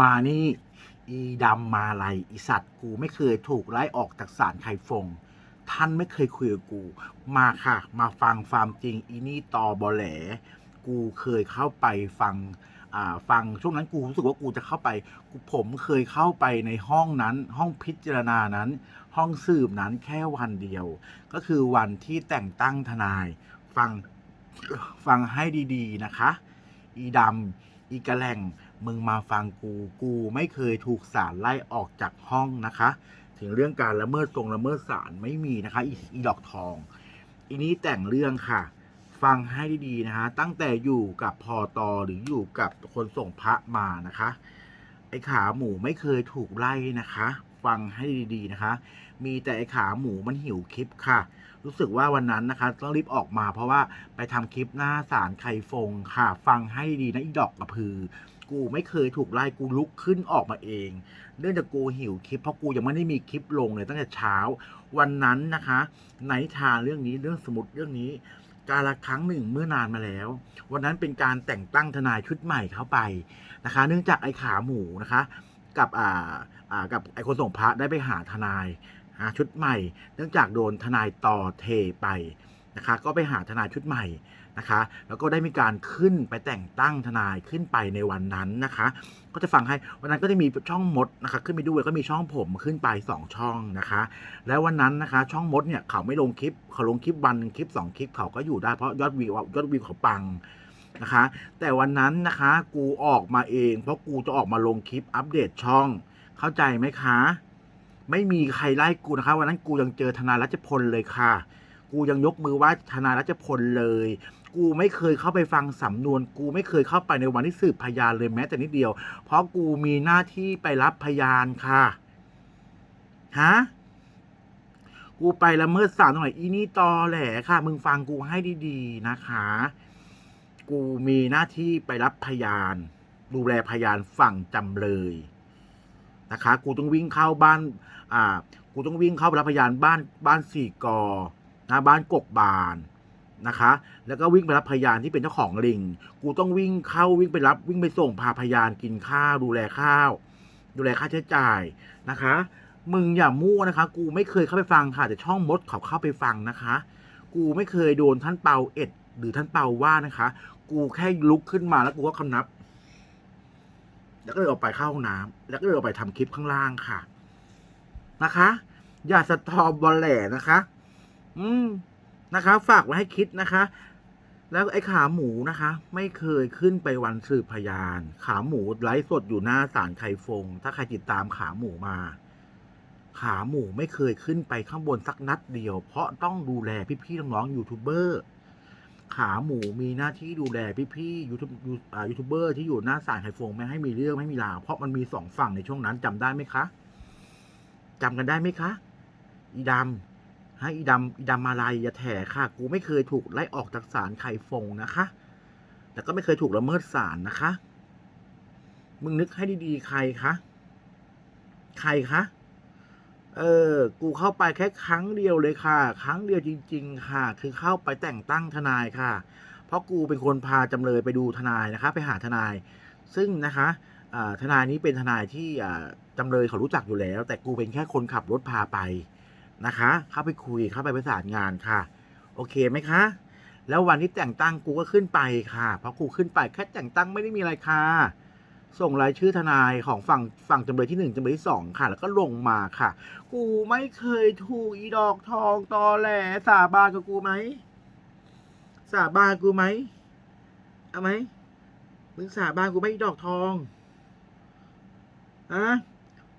มานี่อีดำมาอะไรอีสัตว์กูไม่เคยถูกไล่ออกจากศาลไข่ฟง ท่านไม่เคยคุยกับกู มาค่ะ มาฟังความจริงอีนี่ตอบอแหล กูเคยเข้าไปฟังอ่าฟังช่วงนั้นกูรู้สึกว่ากูจะเข้าไปกูผมเคยเข้าไปในห้องนั้น ห้องพิจารณานั้น ห้องสืบนั้นแค่วันเดียว ก็คือวันที่แต่งตั้งทนาย ฟังฟังให้ดีๆนะคะ อีดำอีกระแหล่ง มึงมาฟังกู กูไม่เคยถูกศาลไล่ออกจากห้องนะคะ ถึงเรื่องการละเมิดทรงละเมิดศาลไม่มีนะคะอีอีดอกทอง อีนี้แต่งเรื่องค่ะ ฟังให้ดีๆนะคะ ตั้งแต่อยู่กับพอตอหรืออยู่กับคนส่งพระมานะคะ ไอ้ขาหมูไม่เคยถูกไล่นะคะ ฟังให้ดีๆนะคะ มีแต่ไอ้ขาหมูมันหิวคลิปค่ะ รู้สึกว่าวันนั้นนะคะ ต้องรีบออกมาเพราะว่าไปทำคลิปหน้าศาลไข่ฟงค่ะ ฟังให้ดีนะอีดอกกระพือ กูไม่เคยถูกไล่กูลุกขึ้นออกมาเอง เนื่องจากกูหิวคลิปเพราะกูยังไม่ได้มีคลิปลงเลยตั้งแต่เช้า วันนั้นนะคะ ในนิทานเรื่องนี้เรื่องสมุดเรื่องนี้ การละครั้งหนึ่งเมื่อนานมาแล้ว วันนั้นเป็นการแต่งตั้งทนายชุดใหม่เข้าไปนะคะ เนื่องจากไอ้ขาหมูนะคะ กับอ่าอ่ากับไอ้คนส่งพระได้ไปหาทนายหาชุดใหม่ เนื่องจากโดนทนายต่อเทไป นะคะก็ไปหาทนายชุดใหม่นะคะแล้วก็ได้มีการขึ้นไปแต่งตั้งทนายขึ้นไปในวันนั้นนะคะ ก็จะฟังให้วันนั้นก็จะมีช่องมดนะคะขึ้นไปด้วยก็มีช่องผมขึ้นไปสองช่องนะคะ แล้ววันนั้นนะคะ ช่องมดเนี่ยเขาไม่ลงคลิปเขาลงคลิปวันคลิปสองคลิปเขาก็อยู่ได้เพราะยอดวิวยอดวิวเขาปังนะคะ แต่วันนั้นนะคะกูออกมาเอง เพราะกูจะออกมาลงคลิปอัปเดตช่อง เข้าใจไหมคะ ไม่มีใครไล่กูนะคะ วันนั้นกูยังเจอธนารัชพลเลยค่ะ กูยังยกมือไหว่าธนารัชพลเลย กูไม่เคยเข้าไปฟังสำนวน กูไม่เคยเข้าไปในวันที่สืบพยานเลยแม้แต่นิดเดียว เพราะกูมีหน้าที่ไปรับพยานค่ะฮะกูไปละเมิดศาลตรงไหนอีนี่ตอแหลค่ะ มึงฟังกูให้ดีๆนะคะ กูมีหน้าที่ไปรับพยาน ดูแลพยานฝั่งจำเลยนะคะ กูต้องวิ่งเข้าบ้าน อ่า กูต้องวิ่งเข้าไปรับพยานบ้านบ้านสี่กอ นะบ้านกกบานนะคะ แล้วก็วิ่งไปรับพยานที่เป็นเจ้าของลิง กูต้องวิ่งเข้าวิ่งไปรับวิ่งไปส่งพาพยานกินข้าวดูแลข้าว ดูแลค่าใช้จ่ายนะคะ มึงอย่ามั่วนะคะ กูไม่เคยเข้าไปฟังค่ะ แต่ช่องมดเขาเข้าไปฟังนะคะ กูไม่เคยโดนท่านเปาเอ็ด หรือท่านเปาว่านะคะ กูแค่ลุกขึ้นมาแล้วกูก็คำนับ แล้วก็เลยออกไปเข้าห้องน้ำแล้วก็เลยออกไปทำคลิปข้างล่างค่ะนะคะ อย่าสตอบอลแหล่นะคะ อืมนะคะ ฝากไว้ให้คิดนะคะ แล้วไอ้ขาหมูนะคะ ไม่เคยขึ้นไปวันสืบพยาน ขาหมูไลฟ์สดอยู่หน้าศาลไข่ฟง ถ้าใครติดตามขาหมูมา ขาหมูไม่เคยขึ้นไปข้างบนสักนัดเดียว เพราะต้องดูแลพี่ๆน้องๆยูทูบเบอร์ขาหมูมีหน้าที่ดูแลพี่ๆยูทูบอ่ายูทูบเบอร์ที่อยู่หน้าศาลไข่ฟงไม่ให้มีเรื่องไม่มีราวเพราะมันมีสองฝั่งในช่วงนั้นจำได้ไหมคะจำกันได้ไหมคะ อีดำ ให้อีดำอีดำมาลายอย่าแถค่ะ กูไม่เคยถูกไล่ออกจากศาลไข่ฟงนะคะ แต่ก็ไม่เคยถูกละเมิดศาลนะคะ มึงนึกให้ดีๆ ใครคะ ใครคะ เออ กูเข้าไปแค่ครั้งเดียวเลยค่ะ ครั้งเดียวจริง ๆ ค่ะ คือเข้าไปแต่งตั้งทนายค่ะ เพราะกูเป็นคนพาจำเลยไปดูทนายนะคะ ไปหาทนาย ซึ่งนะคะทนายนี้เป็นทนายที่จำเลยเขารู้จักอยู่แล้ว แต่กูเป็นแค่คนขับรถพาไป นะคะ เข้าไปคุยเข้าไปประสานงานค่ะ โอเคไหมคะ แล้ววันที่แต่งตั้งกูก็ขึ้นไปค่ะเพราะกูขึ้นไปแค่แต่งตั้งไม่ได้มีอะไรค่ะ ส่งรายชื่อทนายของฝั่งฝั่งจำเลยที่หนึ่งจำเลยที่สองค่ะ แล้วก็ลงมาค่ะ กูไม่เคยถูกอีดอกทองตอแหลสาบานกับกูไหมสาบานกูไหมเอาไหมมึงสาบานกูไหมอีดอกทองอะ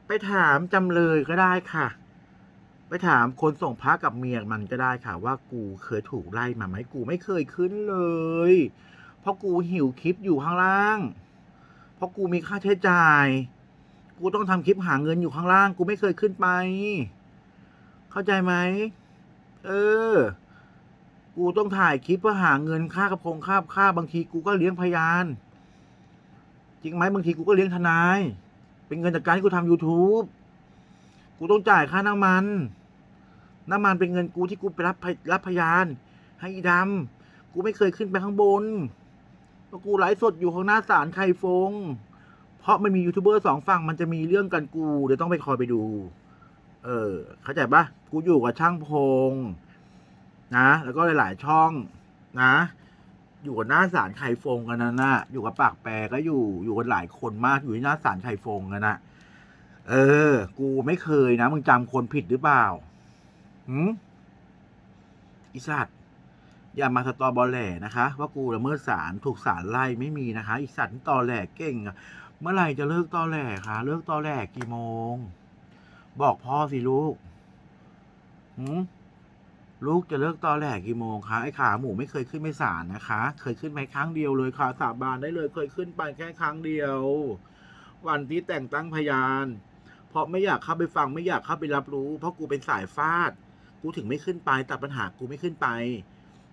ไปถามจำเลยก็ได้ค่ะ ไปถามคนส่งพระกับเมียมันก็ได้ค่ะ ว่ากูเคยถูกไล่มาไหมกูไม่เคยขึ้นเลย เพราะกูหิวคลิปอยู่ข้างล่าง เพราะกูมีค่าใช้จ่าย กูต้องทำคลิปหาเงินอยู่ข้างล่าง กูไม่เคยขึ้นไป เข้าใจไหมเออ กูต้องถ่ายคลิปเพื่อหาเงินค่ากระพงค่าค่าบางทีกูก็เลี้ยงพยาน จริงไหมบางทีกูก็เลี้ยงทนาย เป็นเงินจากการที่กูทำ YouTube กูต้องจ่ายค่าน้ำมัน น้ำมันเป็นเงินกูที่กูไปรับรับพยาน ให้อีดำกูไม่เคยขึ้นไปข้างบนเพราะกูไลฟ์สดอยู่ข้างหน้าศาลไข่ฟง เพราะมันมียูทูบเบอร์สองฝั่งมันจะมีเรื่องกันกู เดี๋ยวต้องไปคอยไปดู เออ เข้าใจปะกูอยู่กับช่างพง นะ แล้วก็หลาย ๆ ช่องนะอยู่กับหน้าสารไข่ฟงกันนะนะอยู่กับปากแปรก็อยู่อยู่กันหลายคนมากอยู่ที่หน้าสารไข่ฟงกันนะเออ กูไม่เคยนะมึงจำคนผิดหรือเปล่า หืมอีสัตว์อย่ามาสตอ บอลแหล่นะคะ ว่ากูละเมิดสารถูกสารไล่ไม่มีนะคะ อีสัตว์นี่ตอแหลเก่งอะเมื่อไหร่จะเลิกตอแหลคะเลิกตอแหลกี่โมง บอกพ่อสิลูกหืมลูกจะเลิกตอแหลกี่โมงคะไอ้ขาหมูไม่เคยขึ้นไปศาลนะคะ เคยขึ้นไปครั้งเดียวเลยค่ะสาบานได้เลย เคยขึ้นไปแค่ครั้งเดียว วันที่แต่งตั้งพยาน เพราะไม่อยากเข้าไปฟังไม่อยากเข้าไปรับรู้ เพราะกูเป็นสายฟาด กูถึงไม่ขึ้นไปแต่ปัญหากูไม่ขึ้นไป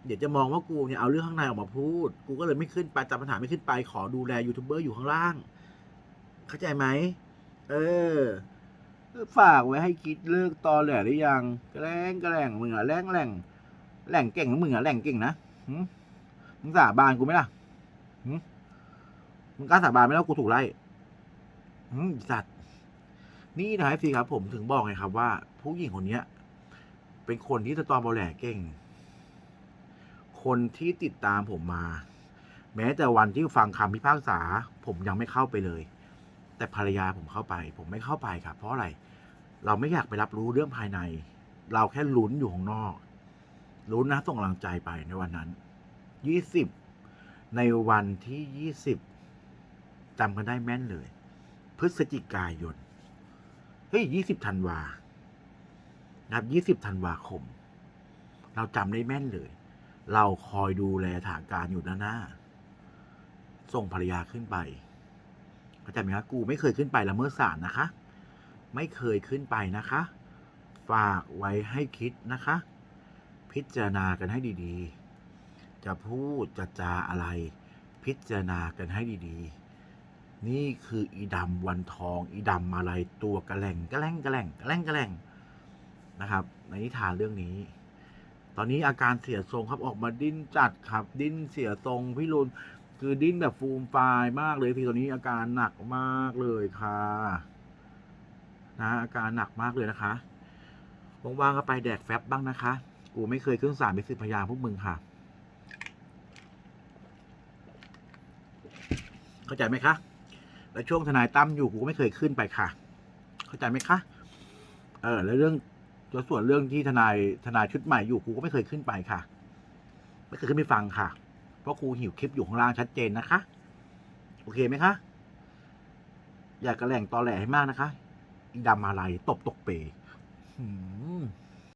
เดี๋ยวจะมองว่ากูเนี่ยเอาเรื่องข้างในออกมาพูด กูก็เลยไม่ขึ้นไปแต่ปัญหาไม่ขึ้นไป ขอดูแลยูทูบเบอร์อยู่ข้างล่าง เข้าใจไหมเออ ฝากไว้ให้คิดเลิกตอแหลหรือยังแกล้งแกล้งมึงอะแรงแรงแหล่งเก่งของมึงอะแหล่งเก่งนะมึงสาบานกูไหมล่ะมึงกล้าสาบานไหมแล้วกูถูกไล่หึอีสัตว์นี่นะสิครับผมถึงบอกไงครับว่า ผู้หญิงคนเนี้ย เป็นคนที่สตอมบอแหลเก่ง คนที่ติดตามผมมา แม้แต่วันที่ฟังคำพิพากษา ผมยังไม่เข้าไปเลย แต่ภรรยาผมเข้าไป ผมไม่เข้าไปครับเพราะอะไร เราไม่อยากไปรับรู้เรื่องภายใน เราแค่ลุ้นอยู่ข้างนอกลุ้นนะส่งกำลังใจไปในวันนั้นยี่สิบในวันที่ยี่สิบจำกันได้แม่นเลย พฤศจิกายน เฮ้ยยี่สิบธันวา นะครับยี่สิบธันวาคม เราจำได้แม่นเลย เราคอยดูแลฐานการอยู่ด้านหน้า ส่งภรรยาขึ้นไปเข้าใจไหมครับกูไม่เคยขึ้นไปละเมิดศาลนะคะ ไม่เคยขึ้นไปนะคะ ฝากไว้ให้คิดนะคะ พิจารณากันให้ดีๆ จะพูดจะจาอะไร พิจารณากันให้ดีๆนี่คืออีดำวันทอง อีดำอะไรตัวกระแหล่งกระแหล่งกระแหล่งกระแหล่งกระแหล่ง นะครับ ในนิทานเรื่องนี้ ตอนนี้อาการเสียทรงครับออกมาดิ้นจัดครับดิ้นเสียทรงพี่รุนคือดิ้นแบบฟูมฟายมากเลยพี่ตอนนี้อาการหนักมากเลยค่ะนะอาการหนักมากเลยนะคะว่างๆก็ไปแดกแฟบบ้างนะคะ กูไม่เคยขึ้นศาลเป็นสิบพยานพวกมึงค่ะ เข้าใจไหมคะแล้วช่วงทนายตั้มอยู่กูก็ไม่เคยขึ้นไปค่ะ เข้าใจไหมคะ เออ แล้วเรื่อง แล้วส่วนเรื่องที่ทนายทนายชุดใหม่อยู่ครูก็ไม่เคยขึ้นไปค่ะ ไม่เคยขึ้นไปฟังค่ะ เพราะครูหิวคลิปอยู่ข้างล่างชัดเจนนะคะ โอเคไหมคะ อยากกระแหล่งตอแหลให้มากนะคะอีดำมาลายตบตกเปย์หืม